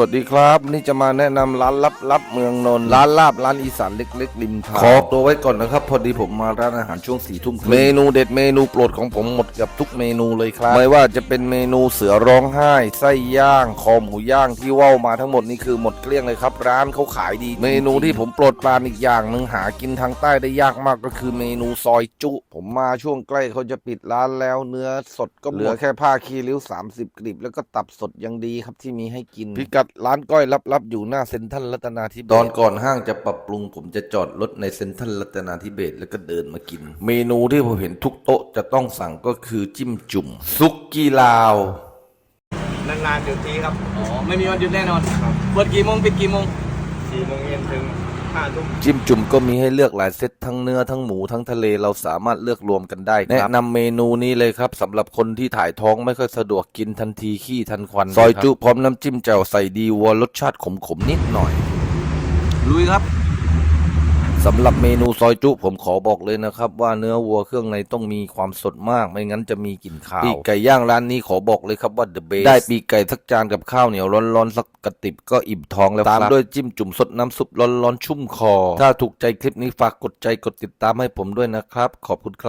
วัสดีครับนี่จะมาแนะนำร้านลับๆเมืองนนท์ร้านลาบร้านอีสานเล็กๆริมทางขอตัวไว้ก่อนนะครับ พอดีผมมาร้านอาหารช่วงสี่ทุ่มเมนูเด็ดเมนูโปรดของผมหมดเกับทุกเมนูเลยครับ ไม่ว่าจะเป็นเมนูเสือร้องไห้ไส้ย่าง คอหมูย่างที่เว่าวมาทั้งหมดนี่คือหมดเกลี้ยงเลยครับ ร้านเขาขายดี เมนูที่ผมโปรดปรานอีกอย่างหนึ่งหากินทางใต้ได้ยากมากก็คือเมนูซอยจุ ผมมาช่วงใกล้เขาจะปิดร้านแล้วเนื้อสดก็เหลือแค่ผ้าคีริ้ว 30กลีบแล้วก็ตับสดยังดีครับที่มีให้กินพิกัดร้านก้อยลับๆอยู่หน้าเซ็นทรัลรัตนาธิเบศตอนก่อนห้างจะปรับปรุง ผมจะจอดรถในเซ็นทรัลรัตนาธิเบศแล้วก็เดินมากิน เมนูที่ผมเห็นทุกโต๊ะจะต้องสั่งก็คือจิ้มจุ่ม ซุกกี้ลาว นานๆเดี๋ยวทีครับ อ๋อ ไม่มีวันหยุดแน่นอนเปิดกี่โมงปิดกี่โมงสี่โมงเย็นถึงห้าทุ่ม จิ้มจุ่มก็มีให้เลือกหลายเซตทั้งเนื้อทั้งหมูทั้งทะเลเราสามารถเลือกรวมกันได้ครับแนะนำเมนูนี้เลยครับสำหรับคนที่ถ่ายท้องไม่ค่อยสะดวกกินทันทีขี้ทันควันซอยจุพร้อมน้ำจิ้มแจ่วใส่ดีวัวรสชาติขมๆนิดหน่อยลุยครับ สำหรับเมนูซอยจุผมขอบอกเลยนะครับ ว่าเนื้อวัวเครื่องในต้องมีความสดมาก ไม่งั้นจะมีกลิ่นคาวปีกไก่ย่างร้านนี้ขอบอกเลยครับว่า the best ได้ปีกไก่สักจานกับข้าวเหนียวร้อนๆสักกระติบก็อิ่มท้องแล้วตามด้วยจิ้มจุ่มสดน้ำซุปร้อนๆชุ่มคอ ถ้าถูกใจคลิปนี้ฝากกดใจกดติดตามให้ผมด้วยนะครับ ขอบคุณครับ